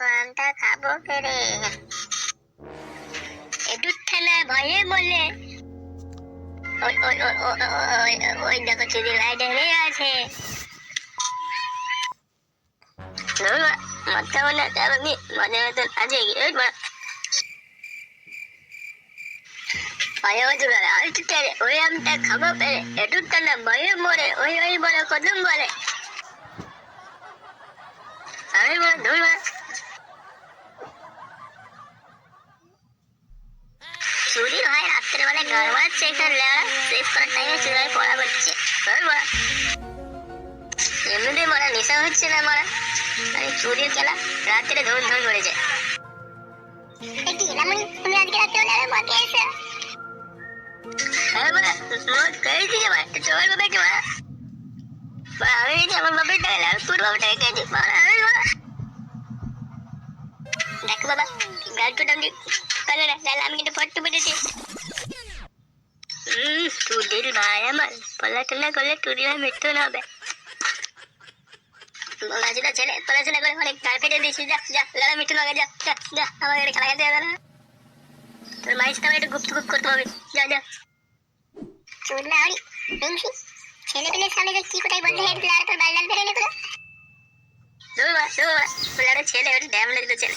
আমটা খাব পেরে এদুর থানা ভয়ে বলে, ওই ওই ওই ওই দেখো চুরি লাইটে আছে। মরতে মনে যাবে মনে মতন আছে। ওই মা। ভয়ে বলছিল আলটিতে ওই আমটা খাব পেরে এদুর থানা ভয়ে মরে, ওই ওই বলে কদম বলে। আমি বলে ধরবা চুরি হয় রাত্রেবেলা ঘর বাড়াচ্ছে এখানে লেওয়া সেভ করার টাইমে চুরি পড়া করছে। এমনিতেই মারা নেশা হচ্ছে না মারা। আরে চুরির খেলা রাত্রে ধুম ধুম করেছে কি রামনি তুমি আজকে রাত্রে বেলা মদ খেয়েছো হ্যাঁ বাবা মদ খেয়েছি যে বাবা চল বাবা কি বাবা বাবা আমি আমার বাবার টাকা তোর বাবার টাকা বাবা দেখো বাবা গাড়িটা আমি কালো তাহলে আমি কিন্তু ফটো পেটেছি হুম তুদির ভাই আমার পড়াশোনা করলে ভাই মৃত্যু না হবে। পড়াশোনা ছেলে পড়াশোনা করে অনেক গাড়ি ফেটে দিয়েছি, যা যা লালা মৃত্যু লাগে যা যা যা, আমার এখানে খেলা হবে না। তোর মায়ের সাথে একটু গুপ্ত গুপ করতে হবে, যা যা। চুল না হরি ছেলে পেলের সামনে যে কি কোথায় বলতে হেঁটে লাল তোর বাল লাল ফেলে নিয়ে লালা ছেলে, ওটা ড্যাম লাগতো ছেলে।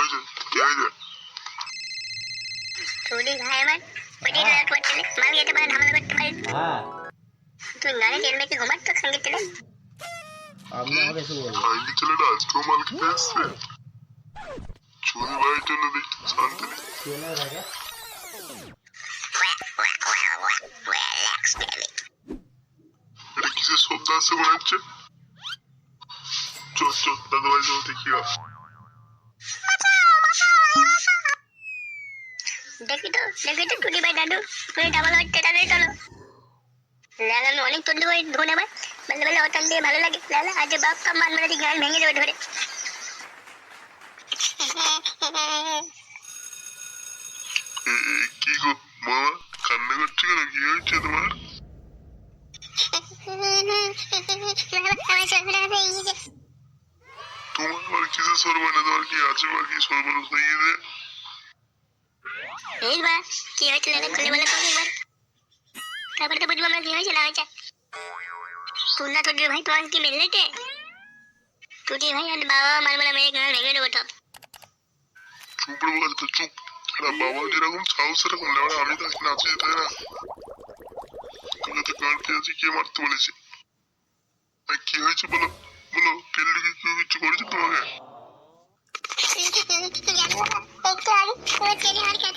কি হয়েছে কি হয়েছে চুরি ভাই আমার ওইটাই লাল করছিলে মাল খেতে পারে ঝামেলা করতে পারে হ্যাঁ তুই গানে জেলবে কি ঘুমাত তো সঙ্গে ছিলেন আপনি আমাকে এসে বলবেন খাইনি ছেলেটা আজকেও মাল খেতে এসছে চুরি ভাইয়ের জন্য দেখি শান্তি নেই চেনা থাকে রিল্যাক্স বেবি দেখি তো দেখি তো টুটি ভাই, দাদু। তুমি ডাবল হচ্ছে তাদের চলো। লালানো অনেক তুলতে করে ধরে আমার বেলা বেলা ওটান দিয়ে ভালো লাগে। লালা আজ বাপ কাম মান মেরে গান ভেঙে দেবে ধরে। কি গো মামা কান্না করছে কেন? কি হয়েছে তোমার? তোমার আবার কিসের সরবানে তোমার কি আছে বা কি সর্বনাশ হয়ে গেছে এইবার কি হয়েছে খুলে তো একবার। তো বুঝব হয়েছে, না না ভাই বাবা মার বলে মেরে গান ভেঙে দেবো তো বল তো চুপ বাবা না মারতে বলেছে হয়েছে বলো বলো ফেললি কি কেউ কিছু করেছে তোমাকে একটু আগে তোমার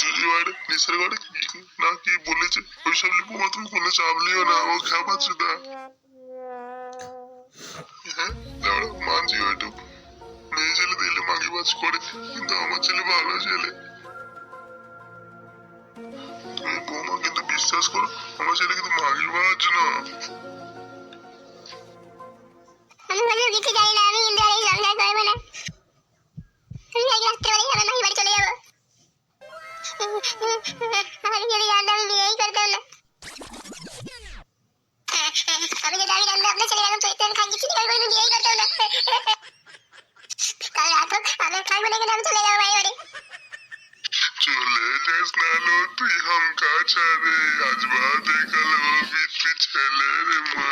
চুরি নেশার বাড়ি না কি বলেছে? ওইসব লিখব মা তুমি কোনো চাপ লিও না, ও খাবাচ্ছে না। হ্যাঁ মানছি হয়তো মেয়ে ছেলে দিলে মাগি বাজ করে, কিন্তু আমার ছেলে ভালো ছেলে। তুমি বৌমা, কিন্তু বিশ্বাস করো, আমার ছেলে কিন্তু মাগির বাজ না। আমি যদি জানতাম আমি বিয়েই করতাম না। আমি যদি আমি জানতাম আপনার ছেলে এখন চৈত্রের খান কিছু নিকাল করলে বিয়েই করতাম না। কাল রাত আমি খান বলে গেলে আমি চলে যাব বাড়ি বাড়ি চলে যাস না লো তুই হাম কাছা আজ বাদে কাল বিচ্ছি ছেলে মা।